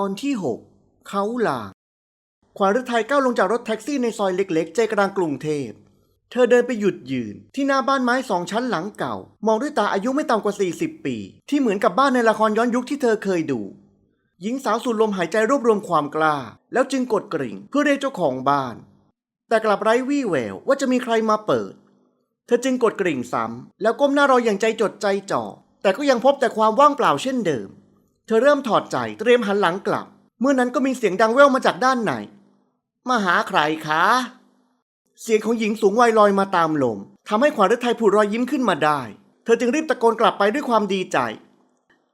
ตอนที่ 6 เขาลาขวานฤทัยก้าวลงจากรถแท็กซี่ในซอยเล็กๆ ใจกลางกรุงเทพ เธอเดินไปหยุดยืน ที่หน้าบ้านไม้สองชั้นหลังเก่า มองด้วยตาอายุไม่ต่ำกว่า 40 ปี ที่เหมือนกับบ้านในละครย้อนยุคที่เธอเคยดู หญิงสาวสูดลมหายใจรวบรวมความกล้า แล้วจึงกดกริ่งเพื่อเรียกเจ้าของบ้าน แต่กลับไร้วี่แววว่าจะมีใครมาเปิด เธอจึงกดกริ่งซ้ำแล้วก้มหน้ารออย่างใจจดใจจ่อแต่ก็ยังพบแต่ความว่างเปล่าเช่นเดิม เธอเริ่มถอดใจเตรียมหันหลังกลับ เมื่อนั้นก็มีเสียงดังแว่วมาจากด้านในมาหาใครคะ เสียงของหญิงสูงวัยลอยมาตามลมทำให้ขวัญฤทัยผุดรอยยิ้มขึ้นมาได้ เธอจึงรีบตะโกนกลับไปด้วยความดีใจ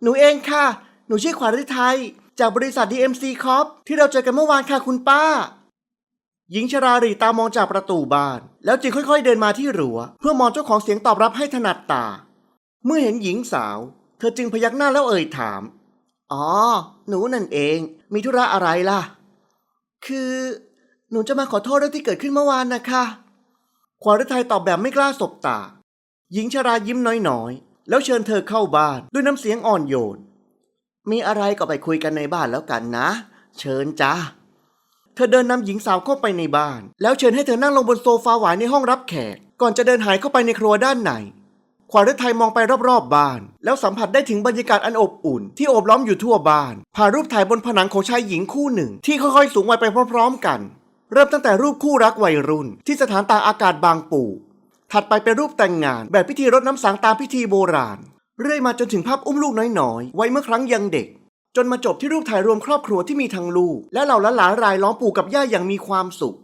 หนูเองค่ะ หนูชื่อขวัญฤทัยจากบริษัท DMC Corp ที่เราเจอกันเมื่อวานค่ะคุณป้า หญิงชรารีตามองจากประตูบ้าน แล้วจึงค่อยๆเดินมาที่รั้ว เพื่อมองเจ้าของเสียงตอบรับให้ถนัดตา เมื่อเห็นหญิงสาว เธอจึงพยักหน้าแล้วเอ่ยถาม อ๋อ หนูนั่นเอง มีธุระอะไรล่ะ คือ หนูจะมาขอโทษเรื่องที่เกิดขึ้นเมื่อวานนะคะขวานฤทัยตอบแบบไม่กล้าสบตา หญิงชรายิ้มน้อยๆ แล้วเชิญเธอเข้าบ้านด้วยน้ำเสียงอ่อนโยน มีอะไรก็ไปคุยกันในบ้านแล้วกันนะ เชิญจ้า เธอเดินนำหญิงสาวเข้าไปในบ้าน แล้วเชิญให้เธอนั่งลงบนโซฟาหวายในห้องรับแขก ก่อนจะเดินหายเข้าไปในครัวด้านใน ขวานฤทัยมองไปรอบๆบ้าน แล้วสัมผัสได้ถึงบรรยากาศอันอบอุ่นที่โอบล้อมอยู่ทั่วบ้าน ผ่านรูปถ่ายบนผนังของชายหญิงคู่หนึ่ง ที่ค่อยๆสูงวัยไปพร้อมๆกัน เริ่มตั้งแต่รูปคู่รักวัยรุ่น ที่สถานตากอากาศบางปูถัดไปเป็นรูปแต่งงาน แบบพิธีรดน้ำสังตามพิธีโบราณ เรื่อยมาจนถึงภาพอุ้มลูกน้อยๆ ไว้เมื่อครั้งยังเด็ก จนมาจบที่รูปถ่ายรวมครอบครัวที่มีทั้งลูก และเหล่าหลานรายล้อมปู่กับย่าอย่างมีความสุข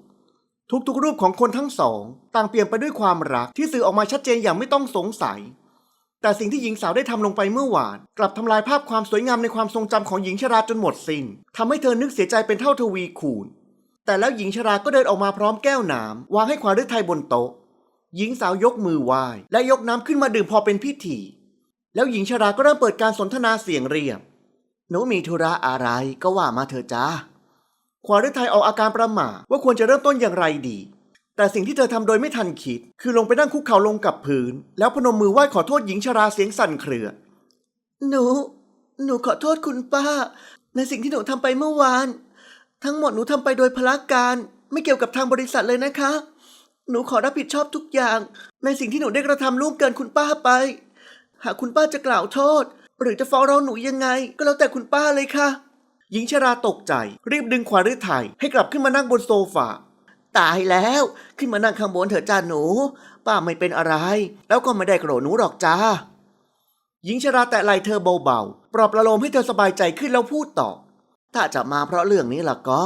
ทุกๆรูปของคนทั้งสอง ต่างเปลี่ยนไปด้วยความรักที่สื่อออกมาชัดเจนอย่างไม่ต้องสงสัย แต่สิ่งที่หญิงสาวได้ทำลงไปเมื่อวาน กลับทำลายภาพความสวยงามในความทรงจำของหญิงชราจนหมดสิน้นทำให้เธอนึกเสียใจเป็นเท่าทวีคูณ แต่แล้วหญิงชราก็เดินออกมาพร้อมแก้วน้ำวางให้ขวาฤทัยบนโต๊ะ หญิงสาวยกมือไหว้และยกน้ำขึ้นมาดื่มพอเป็นพิธี แล้วหญิงชราก็เริ่มเปิดการสนทนาเสียงเรียบหนูมีธุระอะไรก็ว่ามาเถอะจ้า ขวาฤทัยออกอาการประหม่าว่าควรจะเริ่มต้นอย่างไรดี แต่สิ่งที่เธอทำโดยไม่ทันคิด คือลงไปนั่งคุกเข่าลงกับพื้น แล้วพนมมือไหว้ขอโทษหญิงชราเสียงสั่นเครือ หนู หนูขอโทษคุณป้า ในสิ่งที่หนูทำไปเมื่อวาน ทั้งหมดหนูทำไปโดยพละการไม่เกี่ยวกับทางบริษัทเลยนะคะ หนูขอรับผิดชอบทุกอย่าง ในสิ่งที่หนูได้กระทำล่วงเกินคุณป้าไป หากคุณป้าจะกล่าวโทษ หรือจะฟ้องเราหนูยังไง ก็แล้วแต่คุณป้าเลยค่ะ หญิงชราตกใจ รีบดึงขวานฤทัยให้กลับขึ้นมานั่งบนโซฟาตายแล้วขึ้นมานั่งข้างบนเถอะจ้าหนู ป้าไม่เป็นอะไร แล้วก็ไม่ได้โกรธหนูหรอกจ้า หญิงชราแตะไหล่เธอเบาๆ ปลอบประโลมให้เธอสบายใจขึ้นแล้วพูดต่อ ถ้าจะมาเพราะเรื่องนี้ล่ะก็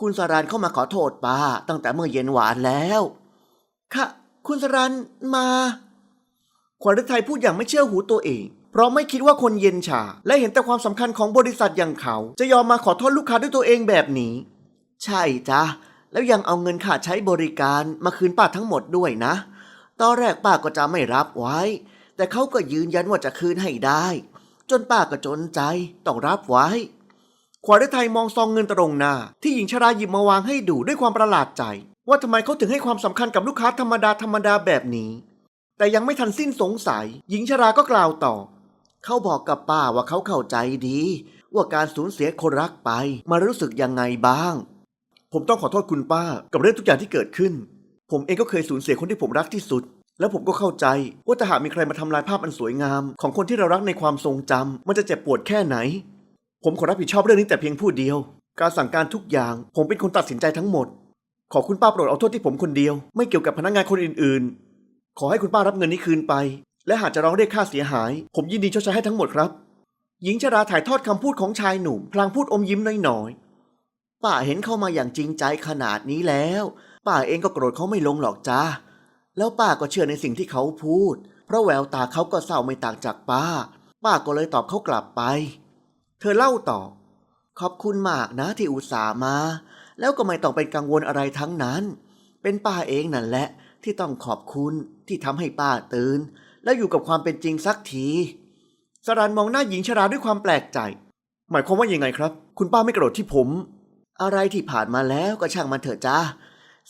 คุณสรันเข้ามาขอโทษป้า ตั้งแต่เมื่อเย็นหวานแล้วค่ะคุณสรันมา ขวัญฤทัยพูดอย่างไม่เชื่อหูตัวเอง เพราะไม่คิดว่าคนเย็นชา และเห็นแต่ความสำคัญของบริษัทอย่างเขา จะยอมมาขอโทษลูกค้าด้วยตัวเองแบบนี้ ใช่จ้ะแล้วยังเอาเงินค่าใช้บริการมาคืนป้าทั้งหมดด้วยนะ ตอนแรกป้าก็จะไม่รับไว้ แต่เขาก็ยืนยันว่าจะคืนให้ได้ จนป้าก็จนใจต้องรับไว้ขวัญฤทัยมองซองเงินตรงหน้า ที่หญิงชราหยิบมาวางให้ดูด้วยความประหลาดใจ ว่าทำไมเขาถึงให้ความสำคัญกับลูกค้าธรรมดาธรรมดาแบบนี้ แต่ยังไม่ทันสิ้นสงสัย หญิงชราก็กล่าวต่อ เขาบอกกับป้าว่าเขาเข้าใจดี ว่าการสูญเสียคนรักไปมารู้สึกยังไงบ้าง ผมต้องขอโทษคุณป้ากับเรื่องทุกอย่างที่เกิดขึ้น ผมเองก็เคยสูญเสียคนที่ผมรักที่สุด แล้วผมก็เข้าใจว่าถ้าหากมีใครมาทำลายภาพอันสวยงาม ของคนที่เรารักในความทรงจำมันจะเจ็บปวดแค่ไหน ผมขอรับผิดชอบเรื่องนี้แต่เพียงผู้เดียว การสั่งการทุกอย่าง ผมเป็นคนตัดสินใจทั้งหมด ขอคุณป้าโปรดเอาโทษที่ผมคนเดียว ไม่เกี่ยวกับพนักงานคนอื่น ๆ ขอให้คุณป้ารับเงินนี้คืนไป และหากจะร้องเรียกค่าเสียหาย ผมยินดีชดใช้ให้ทั้งหมดครับ หญิงชราถ่ายทอดคำพูดของชายหนุ่ม พลางพูดอมยิ้มน้อยๆ ป้าเห็นเข้ามาอย่างจริงใจขนาดนี้แล้ว ป้าเองก็โกรธเขาไม่ลงหรอกจ้า แล้วป้าก็เชื่อในสิ่งที่เขาพูด เพราะแววตาเขาก็เศร้าไม่ต่างจากป้า ป้าก็เลยตอบเขากลับไป เธอเล่าต่อ ขอบคุณมากนะที่อุตส่าห์มา แล้วก็ไม่ต้องเป็นกังวลอะไรทั้งนั้น เป็นป้าเองนั่นแหละ ที่ต้องขอบคุณที่ทำให้ป้าตื่น และอยู่กับความเป็นจริงสักทีสรันมองหน้าหญิงชราด้วยความแปลกใจ หมายความว่ายังไงครับ คุณป้าไม่โกรธที่ผม อะไรที่ผ่านมาแล้วก็ช่างมันเถอะจ้า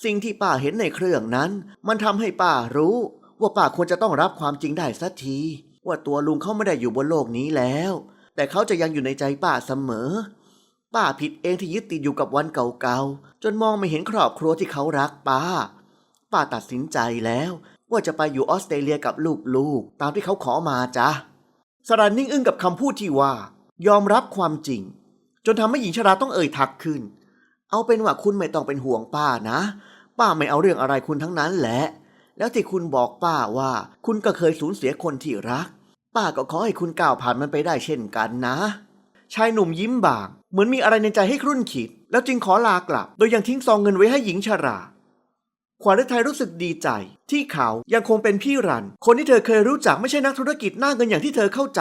สิ่งที่ป้าเห็นในเครื่องนั้น มันทำให้ป้ารู้ ว่าป้าควรจะต้องรับความจริงได้สักที ว่าตัวลุงเขาไม่ได้อยู่บนโลกนี้แล้ว แต่เขาจะยังอยู่ในใจป้าเสมอ ป้าผิดเองที่ยึดติดอยู่กับวันเก่าๆจนมองไม่เห็นครอบครัวที่เขารักป้า ป้าตัดสินใจแล้ว ว่าจะไปอยู่ออสเตรเลียกับลูกๆ ตามที่เขาขอมาจ้ะสรันนิ่งอึ้งกับคำพูดที่ว่า ยอมรับความจริง จนทำให้หญิงชราต้องเอ่ยทักขึ้น เอาเป็นว่าคุณไม่ต้องเป็นห่วงป้านะ ป้าไม่เอาเรื่องอะไรคุณทั้งนั้นแหละ แล้วที่คุณบอกป้าว่า คุณก็เคยสูญเสียคนที่รัก ป้าก็ขอให้คุณก้าวผ่านมันไปได้เช่นกันนะ ชายหนุ่มยิ้มบาง เหมือนมีอะไรในใจให้ครุ่นคิด แล้วจึงขอลากลับ โดยยังทิ้งซองเงินไว้ให้หญิงชรา ขวัญฤทัยรู้สึกดีใจ ที่เขายังคงเป็นพี่รัน คนที่เธอเคยรู้จักไม่ใช่นักธุรกิจหน้าเงินอย่างที่เธอเข้าใจ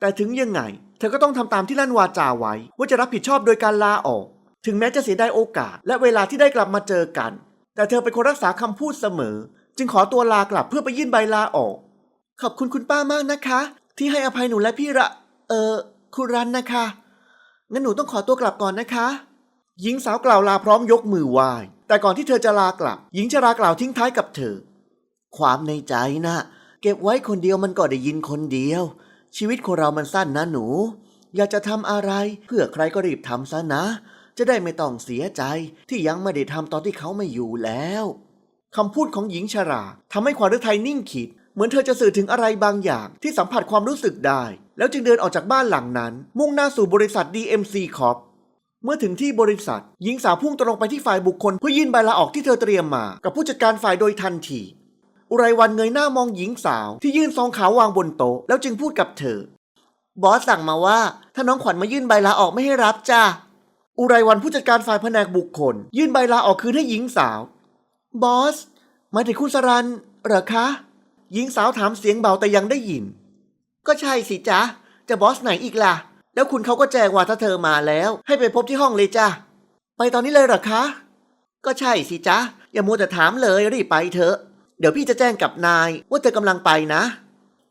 แต่ถึงยังไง เธอก็ต้องทำตามที่ลั่นวาจาไว้ ว่าจะรับผิดชอบโดยการลาออก ถึงแม้จะเสียดายโอกาส และเวลาที่ได้กลับมาเจอกัน แต่เธอเป็นคนรักษาคำพูดเสมอ จึงขอตัวลากลับเพื่อไปยื่นใบลาออก ขอบคุณคุณป้ามากนะคะ ที่ให้อภัยหนูและพี่ระ เออคุณรันนะคะงั้นหนูต้องขอตัวกลับก่อนนะคะ หญิงสาวกล่าวลาพร้อมยกมือไหว้ แต่ก่อนที่เธอจะลากลับ หญิงชรากล่าวทิ้งท้ายกับเธอ ความในใจนะเก็บไว้คนเดียวมันก็ได้ยินคนเดียว ชีวิตคนเรามันสั้นนะหนู อยากจะทำอะไร เพื่อใครก็รีบทำซะนะ จะได้ไม่ต้องเสียใจที่ยังไม่ได้ทำตอนที่เขาไม่อยู่แล้วคำพูดของหญิงชราทำให้ขวัญฤทัยนิ่งคิด เหมือนเธอจะสื่อถึงอะไรบางอย่างที่สัมผัสความรู้สึกได้ แล้วจึงเดินออกจากบ้านหลังนั้น มุ่งหน้าสู่บริษัท DMC Corp เมื่อถึงที่บริษัท หญิงสาวพุ่งตรงไปที่ฝ่ายบุคคลเพื่อยื่นใบลาออกที่เธอเตรียมมา กับผู้จัดการฝ่ายโดยทันทีอุไรวันเงยหน้ามองหญิงสาวที่ยื่นซองขาววางบนโต๊ะแล้วจึงพูดกับเธอบอสสั่งมาว่า ถ้าน้องขวัญมายื่นใบลาออกไม่ให้รับจ้าอุไรวันผู้จัดการฝ่ายแผนกบุคคล ยื่นใบลาออกคืนให้หญิงสาว บอสหมายถึงคุณสรันเหรอคะ หญิงสาวถามเสียงเบาแต่ยังได้ยิน ก็ใช่สิจ๊ะ จะบอสไหนอีกล่ะ แล้วคุณเขาก็แจ้งว่าถ้าเธอมาแล้ว ให้ไปพบที่ห้องเลยจ้ะ ไปตอนนี้เลยเหรอคะ ก็ใช่สิจ๊ะ อย่ามัวแต่ถามเลยรีบไปเถอะ เดี๋ยวพี่จะแจ้งกับนายว่าเธอกำลังไปนะ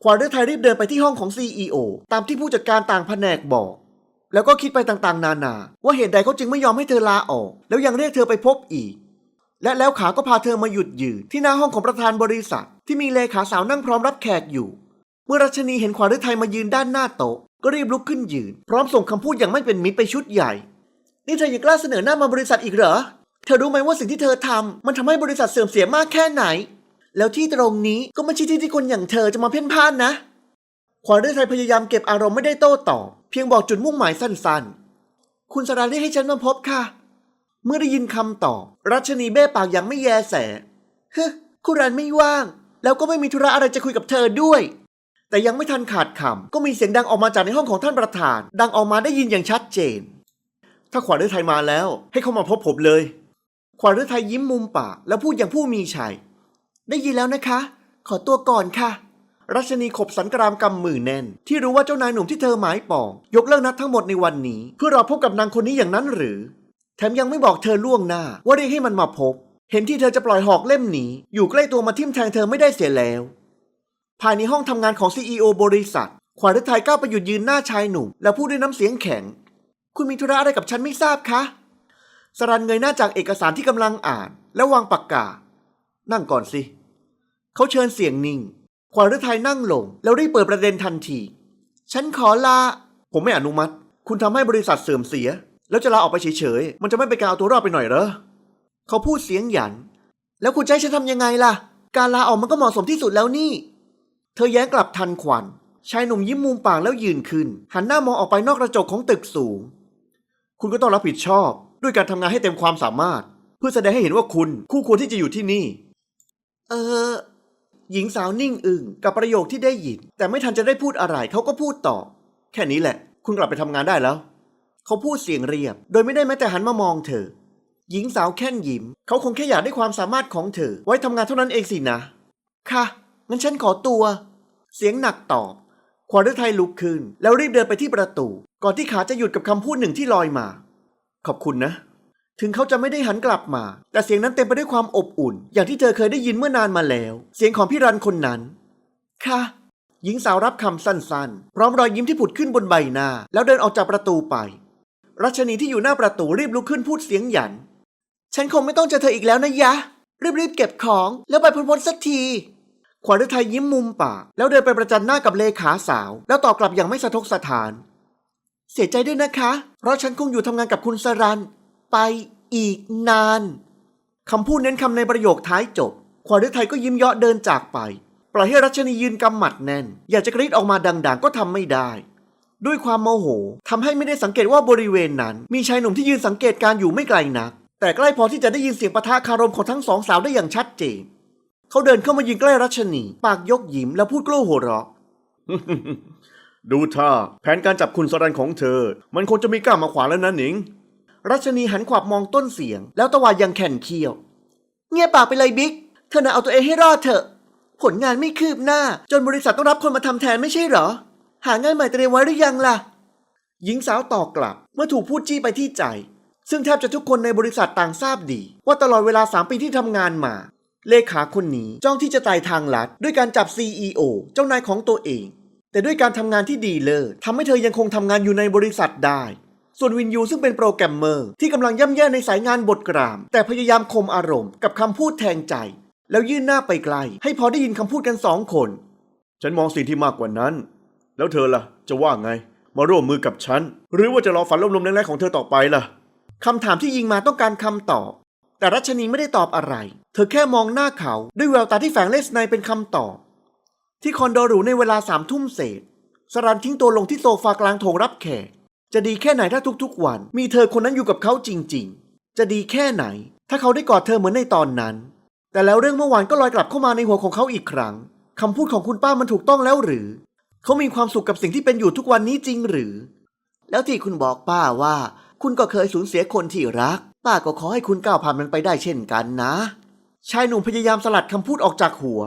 ขวานฤทัยรีบเดินไปที่ห้องของ CEO ตามที่ผู้จัดการต่างแผนกบอก แล้วก็คิดไปต่างๆ นานา ว่าเหตุใดเขาจึงไม่ยอมให้เธอลาออก แล้วยังเรียกเธอไปพบอีก และแล้วขาก็พาเธอมาหยุดยืนที่หน้าห้องของประธานบริษัท ที่มีเลขาสาวนั่งพร้อมรับแขกอยู่ เมื่อรัชนีเห็นขวานฤทัยมายืนด้านหน้าโต๊ะ ก็รีบลุกขึ้นยืน พร้อมส่งคำพูดอย่างไม่เป็นมิตรไปชุดใหญ่ นี่เธอยังกล้าเสนอหน้ามาบริษัทอีกเหรอ เธอรู้ไหมว่าสิ่งที่เธอทำมันทำให้บริษัทเสื่อมเสียมากแค่ไหน แล้วที่ตรงนี้ก็ไม่ใช่ที่ที่คนอย่างเธอจะมาเพ่นพ่านนะขวานฤทัยพยายามเก็บอารมณ์ไม่ได้โต้ตอบเพียงบอกจุดมุ่งหมายสั้นๆ คุณสราเรียกให้ฉันมาพบค่ะ เมื่อได้ยินคำตอบรัชนีเบ้ปากอย่างไม่แยแส เฮ้คุณรันไม่ว่าง แล้วก็ไม่มีธุระอะไรจะคุยกับเธอด้วย แต่ยังไม่ทันขาดคำก็มีเสียงดังออกมาจากในห้องของท่านประธาน ดังออกมาได้ยินอย่างชัดเจน ถ้าขวัญฤทัยมาแล้ว ให้เขามาพบผมเลย ขวัญฤทัยยิ้มมุมปากแล้วพูดอย่างผู้มีชัย ได้ยินแล้วนะคะ ขอตัวก่อนค่ะ รัชนีขบสันกรามกำมือแน่น ที่รู้ว่าเจ้านายหนุ่มที่เธอหมายปอง ยกเลิกนัดทั้งหมดในวันนี้ เพื่อรอพบกับนางคนนี้อย่างนั้นหรือ แถมยังไม่บอกเธอล่วงหน้า ว่าเรียกให้มันมาพบ เห็นที่เธอจะปล่อยหอกเล่มหนีอยู่ใกล้ตัวมาทิ่มแทงเธอไม่ได้เสียแล้ว ภายในห้องทำงานของ CEO บริษัท ขวัญฤทัยก้าวไปหยุดยืนหน้าชายหนุ่ม แล้วพูดด้วยน้ำเสียงแข็ง คุณมีธุระอะไรกับฉันไม่ทราบคะ สรันเงยหน้าจากเอกสารที่กำลังอ่าน แล้ววางปากกา นั่งก่อนสิ เขาเชิญเสียงนิ่ง ขวัญฤทัยนั่งลง แล้วรีบเปิดประเด็นทันที ฉันขอลา ผมไม่อนุมัติ คุณทำให้บริษัทเสื่อมเสีย แล้วจะลาออกไปเฉยๆ มันจะไม่เป็นการเอาตัวรอดไปหน่อยเหรอ เขาพูดเสียงหยัน แล้วคุณจะให้ฉันทำยังไงล่ะ การลาออกมันก็เหมาะสมที่สุดแล้วนี่ เธอแย้งกลับทันควันชายหนุ่มยิ้มมุมปากแล้วยืนขึ้น หันหน้ามองออกไปนอกกระจกของตึกสูง คุณก็ต้องรับผิดชอบ ด้วยการทำงานให้เต็มความสามารถ เพื่อแสดงให้เห็นว่าคุณคู่ควรที่จะอยู่ที่นี่ เออ หญิงสาวนิ่งอึ้งกับประโยคที่ได้ยิน แต่ไม่ทันจะได้พูดอะไรเขาก็พูดต่อ แค่นี้แหละ คุณกลับไปทำงานได้แล้ว เขาพูดเสียงเรียบ โดยไม่ได้แม้แต่หันมามองเธอ หญิงสาวแค่นยิ้ม เขาคงแค่อยากได้ความสามารถของเธอ ไว้ทำงานเท่านั้นเองสินะ ค่ะงั้นฉันขอตัว เสียงหนักตอบขวัญฤทัยลุกขึ้น แล้วรีบเดินไปที่ประตู ก่อนที่ขาจะหยุดกับคำพูดหนึ่งที่ลอยมา ขอบคุณนะ ถึงเขาจะไม่ได้หันกลับมา แต่เสียงนั้นเต็มไปด้วยความอบอุ่น อย่างที่เธอเคยได้ยินเมื่อนานมาแล้ว เสียงของพี่รันคนนั้น ค่ะ หญิงสาวรับคำสั้นๆ พร้อมรอยยิ้มที่ผุดขึ้นบนใบหน้า แล้วเดินออกจากประตูไป รัชนีที่อยู่หน้าประตูรีบลุกขึ้นพูดเสียงหยัน ฉันคงไม่ต้องเจอเธออีกแล้วนะยะ รีบๆเก็บของแล้วไปพ้นๆสักที ขวัญฤทัยยิ้มมุมปาก แล้วเดินไปประจันหน้ากับเลขาสาว แล้วตอบกลับอย่างไม่สะทกสะท้าน เสียใจด้วยนะคะ เพราะฉันคงอยู่ทำงานกับคุณสรัน ไปอีกนานคำพูดเน้นคำในประโยคท้ายจบ ขวานฤทัยก็ยิ้มเยาะเดินจากไป ปล่อยให้รัชนียืนกำหมัดแน่น อยากจะกรีดออกมาดัง ๆ ก็ทำไม่ได้ ด้วยความโมโหทำให้ไม่ได้สังเกตว่าบริเวณนั้น มีชายหนุ่มที่ยืนสังเกตการอยู่ไม่ไกลนัก แต่ใกล้พอที่จะได้ยินเสียงปะทะคารมของทั้งสองสาวได้อย่างชัดเจน เขาเดินเข้ามายืนใกล้รัชนี ปากยกยิ้มแล้วพูดกล้าหัวเราะ ดูท่าแผนการจับคุณสรันของเธอ มันคงจะมีกล้ามาขวางแล้วนะหนิง รัชนีหันขวับมองต้นเสียง แล้วตะวาดยังแข่นเคี้ยว เงียบปากไปเลยบิ๊ก เธอน่ะเอาตัวเองให้รอดเถอะ ผลงานไม่คืบหน้า จนบริษัทต้องรับคนมาทำแทนไม่ใช่เหรอ หางานใหม่เตรียมไว้หรือยังล่ะ หญิงสาวตอบกลับเมื่อถูกพูดจี้ไปที่ใจ ซึ่งแทบจะทุกคนในบริษัทต่างทราบดี ว่าตลอดเวลา 3 ปีที่ทำงานมา เลขาคนนี้จ้องที่จะไต่ทางลัด ด้วยการจับ CEO เจ้านายของตัวเอง แต่ด้วยการทำงานที่ดีเลิศทำให้เธอยังคงทำงานอยู่ในบริษัทได้ ส่วนวินยูซึ่งเป็นโปรแกรมเมอร์ที่กำลังย่ำแย่ในสายงานบทกราม แต่พยายามคมอารมณ์กับคำพูดแทงใจ แล้วยื่นหน้าไปไกล ให้พอได้ยินคำพูดกันสองคน ฉันมองสิ่งที่มากกว่านั้น แล้วเธอล่ะ จะว่าไง มาร่วมมือกับฉันหรือว่าจะรอฝันลมๆแรงๆของเธอต่อไปล่ะคำถามที่ยิงมาต้องการคำตอบ แต่รัชนีไม่ได้ตอบอะไร เธอแค่มองหน้าเขาด้วยแววตาที่แฝงเลสในเป็นคำตอบ ที่คอนโดหรูในเวลาสามทุ่มเศษ สรันทิ้งตัวลงที่โซฟากลางโถงรับแขก จะดีแค่ไหนถ้าทุกๆ วัน มีเธอคนนั้นอยู่กับเขาจริง ๆ จะดีแค่ไหน ถ้าเขาได้กอดเธอเหมือนในตอนนั้น แต่แล้วเรื่องเมื่อวานก็ลอยกลับเข้ามาในหัวของเขาอีกครั้งคำพูดของคุณป้ามันถูกต้องแล้วหรือ เขามีความสุขกับสิ่งที่เป็นอยู่ทุกวันนี้จริงหรือ แล้วที่คุณบอกป้าว่า คุณก็เคยสูญเสียคนที่รัก ป้าก็ขอให้คุณก้าวผ่านมันไปได้เช่นกันนะ ชายหนุ่มพยายามสลัดคำพูดออกจากหัว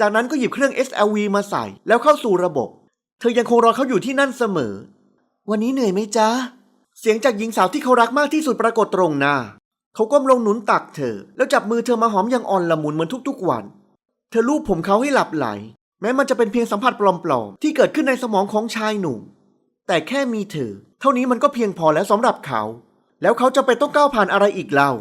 จากนั้นก็หยิบเครื่อง SLV มาใส่แล้วเข้าสู่ระบบ เธอยังคงรอเขาอยู่ที่นั่นเสมอ วันนี้เหนื่อยไหมจ๊ะ เสียงจากหญิงสาวที่เขารักมากที่สุดปรากฏตรงหน้า เขาก้มลงหนุนตักเธอ แล้วจับมือเธอมาหอมอย่างอ่อนละมุนเหมือนทุกๆวัน เธอลูบผมเขาให้หลับไหล แม้มันจะเป็นเพียงสัมผัสปลอมๆที่เกิดขึ้นในสมองของชายหนุ่ม แต่แค่มีเธอ เท่านี้มันก็เพียงพอแล้วสำหรับเขา แล้วเขาจะไปต้องก้าวผ่านอะไรอีกเล่า